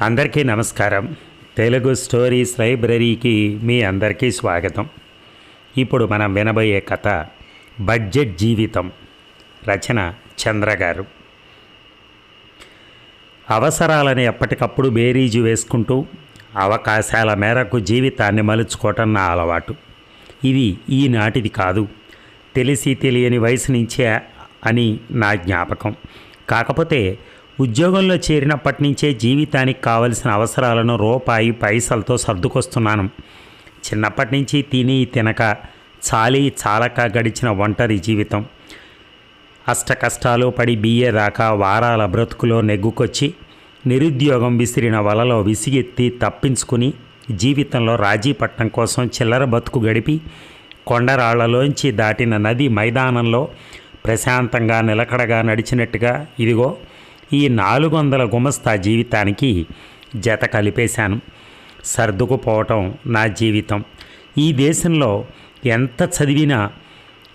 అందరికీ నమస్కారం. తెలుగు స్టోరీస్ లైబ్రరీకి మీ అందరికీ స్వాగతం. ఇప్పుడు మనం వినబోయే కథ బడ్జెట్ జీవితం రచన చంద్ర గారు. అవసరాలని ఎప్పటికప్పుడు బేరీజు వేసుకుంటూ అవకాశాల మేరకు జీవితాన్ని మలుచుకోవటం నా అలవాటు. ఇది ఈనాటిది కాదు. తెలిసి తెలియని వయసు నుంచే అని నా జ్ఞాపకం. కాకపోతే ఉద్యోగంలో చేరినప్పటి నుంచే జీవితానికి కావలసిన అవసరాలను రూపాయి పైసలతో సర్దుకొస్తున్నాను. చిన్నప్పటి నుంచి తిని తినక చాలి చాలక గడిచిన ఒంటరి జీవితం. అష్ట కష్టాలు పడి బియ్యే దాకా వారాల బ్రతుకులో నెగ్గుకొచ్చి నిరుద్యోగం విసిరిన వలలో విసిగెత్తి తప్పించుకుని జీవితంలో రాజీపట్నం కోసం చిల్లర బతుకు గడిపి కొండరాళ్ళలోంచి దాటిన నది మైదానంలో ప్రశాంతంగా నిలకడగా నడిచినట్టుగా ఇదిగో ఈ నాలుగు వందల గుమస్తా జీవితానికి జత కలిపేశాను. సర్దుకుపోవటం నా జీవితం. ఈ దేశంలో ఎంత చదివినా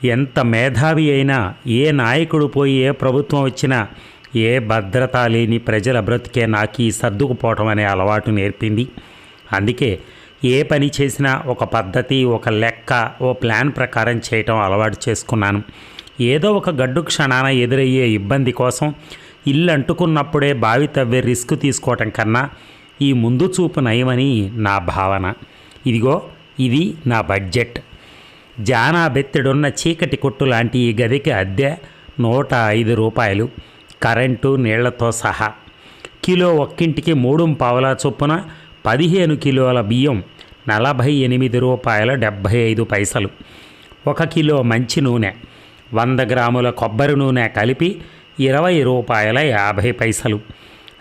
ఎంత మేధావి అయినా ఏ నాయకుడు పోయి ఏ ప్రభుత్వం వచ్చినా ఏ భద్రత లేని ప్రజల బ్రతికే నాకు ఈ సర్దుకుపోవటం అనే అలవాటు నేర్పింది. అందుకే ఏ పని చేసినా ఒక పద్ధతి ఒక లెక్క ఓ ప్లాన్ ప్రకారం చేయటం అలవాటు చేసుకున్నాను. ఏదో ఒక గడ్డు క్షణాన ఎదురయ్యే ఇబ్బంది కోసం ఇల్లు అంటుకున్నప్పుడే బావి తవ్వే రిస్క్ తీసుకోవటం కన్నా ఈ ముందు చూపు నయమని నా భావన. ఇదిగో ఇది నా బడ్జెట్. జానా బెత్తెడున్న చీకటి కొట్టు లాంటి ఈ గదికి అద్దె నూట ఐదు రూపాయలు. కరెంటు నీళ్ళతో సహా. కిలో ఒక్కింటికి మూడు పావలా చొప్పున పదిహేను కిలోల బియ్యం నలభై ఎనిమిది రూపాయల డెబ్భై ఐదు పైసలు. ఒక కిలో మంచి నూనె. వంద గ్రాముల కొబ్బరి నూనె కలిపి ఇరవై రూపాయల యాభై పైసలు.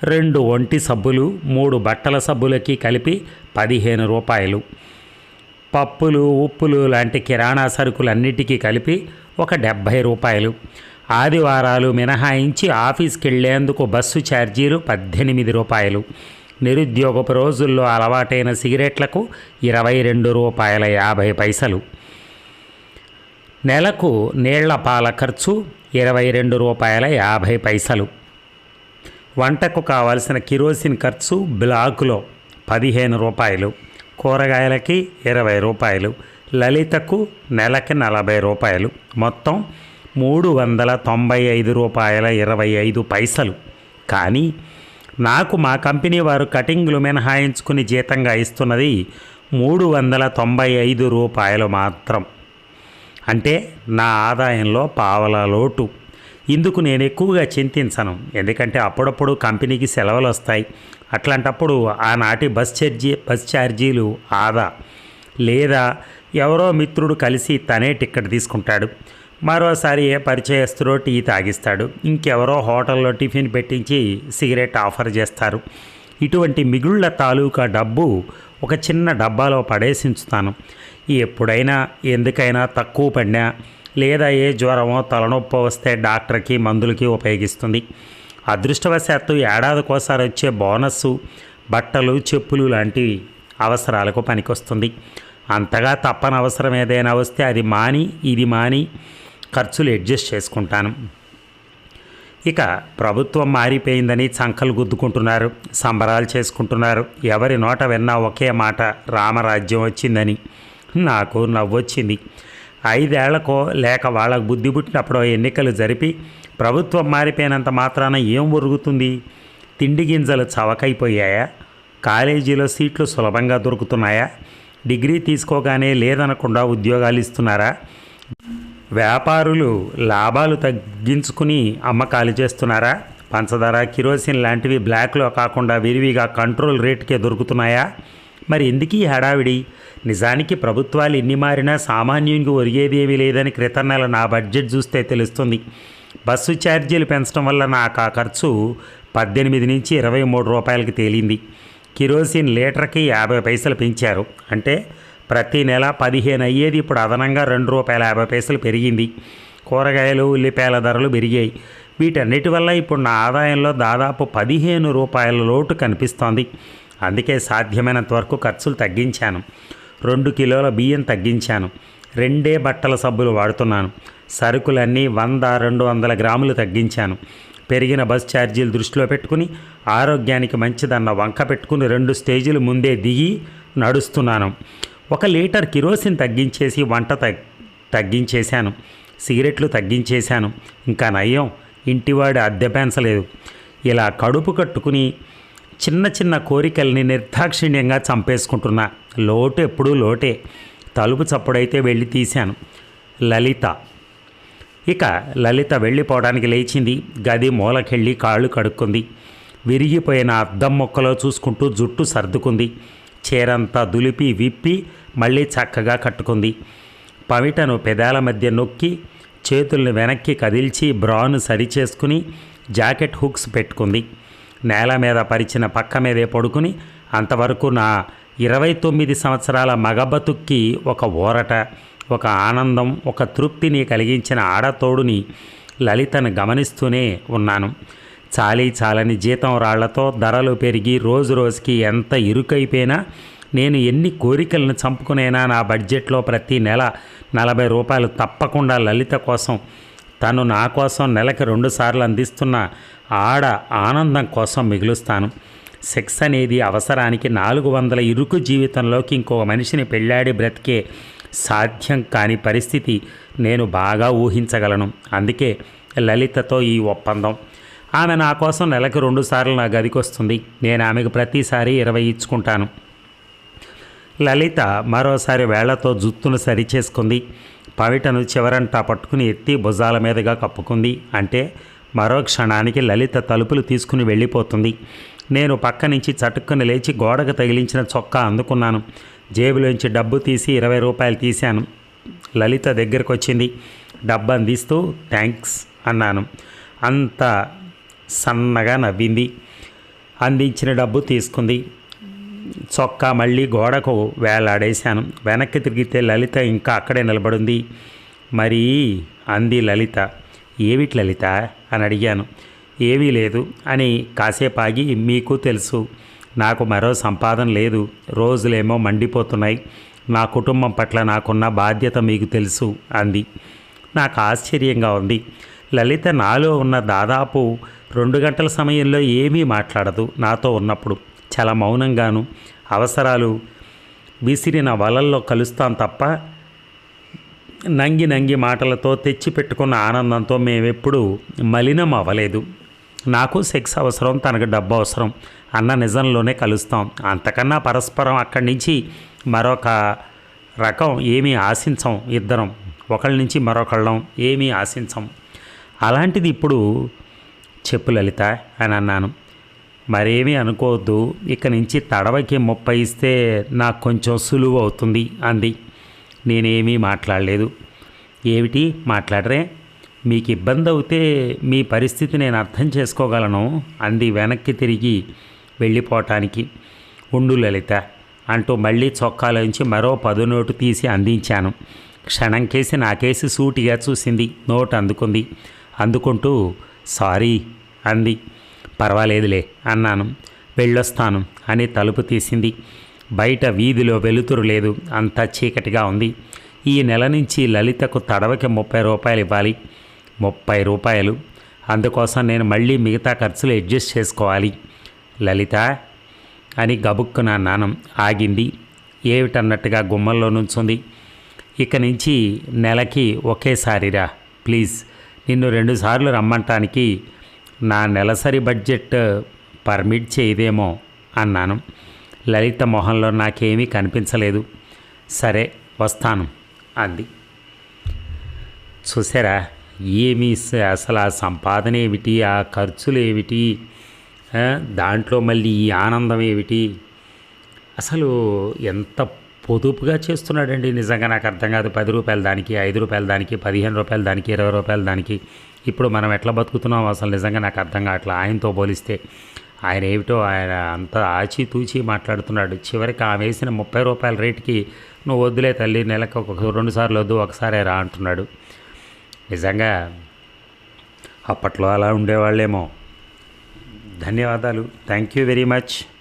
రెండు ఒంటి సబ్బులు మూడు బట్టల సబ్బులకి కలిపి పదిహేను రూపాయలు. పప్పులు ఉప్పులు లాంటి కిరాణా సరుకులన్నిటికీ కలిపి ఒక డెబ్భై రూపాయలు. ఆదివారాలు మినహాయించి ఆఫీస్కి వెళ్ళేందుకు బస్సు ఛార్జీలు పద్దెనిమిది రూపాయలు. నిరుద్యోగపు రోజుల్లో అలవాటైన సిగరెట్లకు ఇరవై రెండు రూపాయల యాభై పైసలు. నెలకు నీళ్ళ పాల ఖర్చు ఇరవై రెండు రూపాయల యాభై పైసలు. వంటకు కావలసిన కిరోసిన్ ఖర్చు బ్లాకులో పదిహేను రూపాయలు. కూరగాయలకి ఇరవై రూపాయలు. లలితకు నెలకి నలభై రూపాయలు. మొత్తం మూడు వందల తొంభై ఐదు రూపాయల ఇరవై ఐదు పైసలు. కానీ నాకు మా కంపెనీ వారు కటింగ్లు మినహాయించుకుని జీతంగా ఇస్తున్నది మూడు వందల తొంభై ఐదు రూపాయలు మాత్రం. అంటే నా ఆదాయంలో పావల లోటు. ఇందుకు నేను ఎక్కువగా చింతించను. ఎందుకంటే అప్పుడప్పుడు కంపెనీకి సెలవులు వస్తాయి. అట్లాంటప్పుడు ఆనాటి బస్ ఛార్జీ బస్ ఛార్జీలు ఆదా? లేదా ఎవరో మిత్రుడు కలిసి తనే టిక్కెట్ తీసుకుంటాడు. మరోసారి ఏ పరిచయస్తుడో టీ తాగిస్తాడు. ఇంకెవరో హోటల్లో టిఫిన్ పెట్టించి సిగరెట్ ఆఫర్ చేస్తారు. ఇటువంటి మిగుళ్ళ తాలూకా డబ్బు ఒక చిన్న డబ్బాలో పడేసి ఉంచుతాను ఎప్పుడైనా ఎందుకైనా తక్కువ పడినా లేదా ఏ జ్వరమో తలనొప్పి వస్తే డాక్టర్కి మందులకి ఉపయోగిస్తుంది. అదృష్టవశాత్తు ఏడాదికోసారి వచ్చే బోనస్సు బట్టలు చెప్పులు లాంటి అవసరాలకు పనికొస్తుంది. అంతగా తప్పని అవసరం ఏదైనా వస్తే అది మాని ఇది మాని ఖర్చులు అడ్జస్ట్ చేసుకుంటాను. ఇక ప్రభుత్వం మారిపోయిందని చంకలు గుద్దుకుంటున్నారు సంబరాలు చేసుకుంటున్నారు. ఎవరి నోట విన్నా ఒకే మాట రామరాజ్యం వచ్చిందని. నాకు నవ్వొచ్చింది. ఐదేళ్ళకో లేక వాళ్ళకు బుద్ధి పుట్టినప్పుడు ఎన్నికలు జరిపి ప్రభుత్వం మారిపోయినంత మాత్రాన ఏం ఒరుగుతుంది? తిండి గింజలు చవకైపోయాయా? కాలేజీలో సీట్లు సులభంగా దొరుకుతున్నాయా? డిగ్రీ తీసుకోగానే లేదనకుండా ఉద్యోగాలు ఇస్తున్నారా? వ్యాపారులు లాభాలు తగ్గించుకుని అమ్మకాలు చేస్తున్నారా? పంచదార కిరోసిన్ లాంటివి బ్లాక్లో కాకుండా విరివిగా కంట్రోల్ రేట్కే దొరుకుతున్నాయా? మరి ఎందుకు ఈ హడావిడి? నిజానికి ప్రభుత్వాలు ఎన్ని మారినా సామాన్యునికి ఒరిగేదేమీ లేదని క్రితం నెల నా బడ్జెట్ చూస్తే తెలుస్తుంది. బస్సు ఛార్జీలు పెంచడం వల్ల నాకు ఆ ఖర్చు పద్దెనిమిది నుంచి ఇరవై మూడు రూపాయలకి తేలింది. కిరోసిన్ లీటర్కి యాభై పైసలు పెంచారు. అంటే ప్రతి నెల పదిహేను అయ్యేది ఇప్పుడు అదనంగా రెండు రూపాయల యాభై పైసలు పెరిగింది. కూరగాయలు ఉల్లిపాయల ధరలు పెరిగాయి. వీటన్నిటి వల్ల ఇప్పుడు నా ఆదాయంలో దాదాపు పదిహేను రూపాయల లోటు కనిపిస్తోంది. అందుకే సాధ్యమైనంత వరకు ఖర్చులు తగ్గించాను. రెండు కిలోల బియ్యం తగ్గించాను. రెండే బట్టల సబ్బులు వాడుతున్నాను. సరుకులన్నీ వంద రెండు వందల గ్రాములు తగ్గించాను. పెరిగిన బస్ ఛార్జీలు దృష్టిలో పెట్టుకుని ఆరోగ్యానికి మంచిదన్న వంక పెట్టుకుని రెండు స్టేజీలు ముందే దిగి నడుస్తున్నాను. ఒక లీటర్ కిరోసిన్ తగ్గించేసి వంట తగ్ తగ్గించేశాను. సిగరెట్లు తగ్గించేశాను. ఇంకా నయం ఇంటివాడు అద్దె పెంచలేదు. ఇలా కడుపు కట్టుకుని చిన్న చిన్న కోరికల్ని నిర్దాక్షిణ్యంగా చంపేసుకుంటున్నా లోటు ఎప్పుడూ లోటే. తలుపు చప్పుడైతే వెళ్ళి తీశాను. లలిత. ఇక లలిత వెళ్ళిపోవడానికి లేచింది. గది మూలకెళ్ళి కాళ్ళు కడుక్కుంది. విరిగిపోయిన అద్దం మొక్కలో చూసుకుంటూ జుట్టు సర్దుకుంది. చీరంతా దులిపి విప్పి మళ్ళీ చక్కగా కట్టుకుంది. పవిటను పెదాల మధ్య నొక్కి చేతుల్ని వెనక్కి కదిల్చి బ్రాను సరిచేసుకుని జాకెట్ హుక్స్ పెట్టుకుంది. నేల మీద పరిచిన పక్క మీదే పడుకుని అంతవరకు నా ఇరవై తొమ్మిది సంవత్సరాల మగబతుక్కి ఒక ఊరట ఒక ఆనందం ఒక తృప్తిని కలిగించిన ఆడతోడుని లలితను గమనిస్తూనే ఉన్నాను. చాలీ చాలని జీతం రాళ్ళతో ధరలు పెరిగి రోజు రోజుకి ఎంత ఇరుకైపోయినా నేను ఎన్ని కోరికలను చంపుకునేనా నా బడ్జెట్లో ప్రతి నెల నలభై రూపాయలు తప్పకుండా లలిత కోసం తను నా కోసం నెలకి రెండుసార్లు అందిస్తున్న ఆడ ఆనందం కోసం మిగులుస్తాను. సెక్స్ అనేది అవసరానికి నాలుగు వందల ఇరుకు జీవితంలోకి ఇంకో మనిషిని పెళ్ళాడి బ్రతికే సాధ్యం కాని పరిస్థితి నేను బాగా ఊహించగలను. అందుకే లలితతో ఈ ఒప్పందం. ఆమె నా కోసం నెలకు రెండుసార్లు నా గదికి వస్తుంది. నేను ఆమెకు ప్రతిసారి ఇరవై ఇచ్చుకుంటాను. లలిత మరోసారి వేళ్ళతో జుత్తును సరిచేసుకుంది. పవిటను చివరంటా పట్టుకుని ఎత్తి భుజాల మీదుగా కప్పుకుంది. అంటే మరో క్షణానికి లలిత తలుపులు తీసుకుని వెళ్ళిపోతుంది. నేను పక్క నుంచి చటుక్కుని లేచి గోడకు తగిలించిన చొక్కా అందుకున్నాను. జేబులోంచి డబ్బు తీసి ఇరవై రూపాయలు తీశాను. లలిత దగ్గరకు వచ్చింది డబ్బు అందిస్తూ థ్యాంక్స్ అన్నాను. అంత సన్నగా నవ్వింది. అందించిన డబ్బు తీసుకుంది. చొక్కా మళ్ళీ గోడకు వేలాడేశాను. వెనక్కి తిరిగితే లలిత ఇంకా అక్కడే నిలబడింది. మరి అంది లలిత. ఏమిటి లలిత? అని అడిగాను. ఏమీ లేదు అని కాసేపు ఆగి మీకు తెలుసు. నాకు మరో సంపాదన లేదు. రోజులేమో మండిపోతున్నాయి. నా కుటుంబం పట్ల నాకున్న బాధ్యత మీకు తెలుసు అంది. నాకు ఆశ్చర్యంగా ఉంది. లలిత నాలో ఉన్న దాదాపు రెండు గంటల సమయంలో ఏమీ మాట్లాడదు నాతో ఉన్నప్పుడు. చాలా మౌనంగాను అవసరాలు విసిరిన వలల్లో కలుస్తాం తప్ప నంగి నంగి మాటలతో తెచ్చిపెట్టుకున్న ఆనందంతో మేమెప్పుడు మలినం అవ్వలేదు. నాకు సెక్స్ అవసరం తనకు డబ్బు అవసరం అన్న నిజంలోనే కలుస్తాం. అంతకన్నా పరస్పరం అక్కడి నుంచి మరొక రకం ఏమీ ఆశించం ఇద్దరం. ఒకళ్ళ నుంచి మరొకళ్ళం ఏమీ ఆశించం. అలాంటిది ఇప్పుడు చెప్పు లలిత అని అన్నాను. మరేమీ అనుకోవద్దు. ఇక నుంచి తడవకి ముప్పై ఇస్తే నాకు కొంచెం సులువు అవుతుంది అంది. నేనేమీ మాట్లాడలేదు. ఏమిటి? మాట్లాడరే. మీకు ఇబ్బంది అవుతే మీ పరిస్థితి నేను అర్థం చేసుకోగలను అంది వెనక్కి తిరిగి వెళ్ళిపోవటానికి. ఉండు లలిత అంటూ మళ్ళీ చొక్కాలోంచి మరో పదు నోటు తీసి అందించాను. క్షణం కేసి నాకేసి సూటిగా చూసింది. నోటు అందుకుంది అందుకుంటూ సారీ అంది. పర్వాలేదులే అన్నాను. వెళ్ళొస్తాను అని తలుపు తీసింది. బయట వీధిలో వెలుతురు లేదు. అంతా చీకటిగా ఉంది. ఈ నెల నుంచి లలితకు తడవకి ముప్పై రూపాయలు ఇవ్వాలి. ముప్పై రూపాయలు. అందుకోసం నేను మళ్ళీ మిగతా ఖర్చులు అడ్జస్ట్ చేసుకోవాలి. లలిత అని గబుక్కున నానం ఆగింది. ఏమిటన్నట్టుగా గుమ్మల్లో నుంచుంది. ఇక నుంచి నెలకి ఒకేసారిరా. ప్లీజ్ నిన్ను రెండుసార్లు రమ్మంటానికి నా నెలసరి బడ్జెట్ పర్మిట్ చేయదేమో అన్నాను. లలిత మొహంలో నాకేమీ కనిపించలేదు. సరే వస్తాను అంది. చూసారా ఏమి అసలు ఆ సంపాదన ఏమిటి ఆ ఖర్చులు ఏమిటి దాంట్లో మళ్ళీ ఈ ఆనందం ఏమిటి? అసలు ఎంత పొదుపుగా చేస్తున్నాడండి. నిజంగా నాకు అర్థం కాదు. పది రూపాయల దానికి ఐదు రూపాయల దానికి పదిహేను రూపాయల దానికి ఇరవై రూపాయల దానికి. ఇప్పుడు మనం ఎట్లా బతుకుతున్నాం? అసలు నిజంగా నాకు అర్థం కావట్లా. ఆయనతో పోలిస్తే ఆయన ఏమిటో ఆయన అంత ఆచితూచి మాట్లాడుతున్నాడు. చివరికి ఆమె వేసిన ముప్పై రూపాయల రేటుకి నువ్వు వద్దులే తల్లి నెలకు ఒక రెండు సార్లు వద్దు ఒకసారే రా అంటున్నాడు. నిజంగా అప్పట్లో అలా ఉండేవాళ్ళేమో. ధన్యవాదాలు. Thank you very much.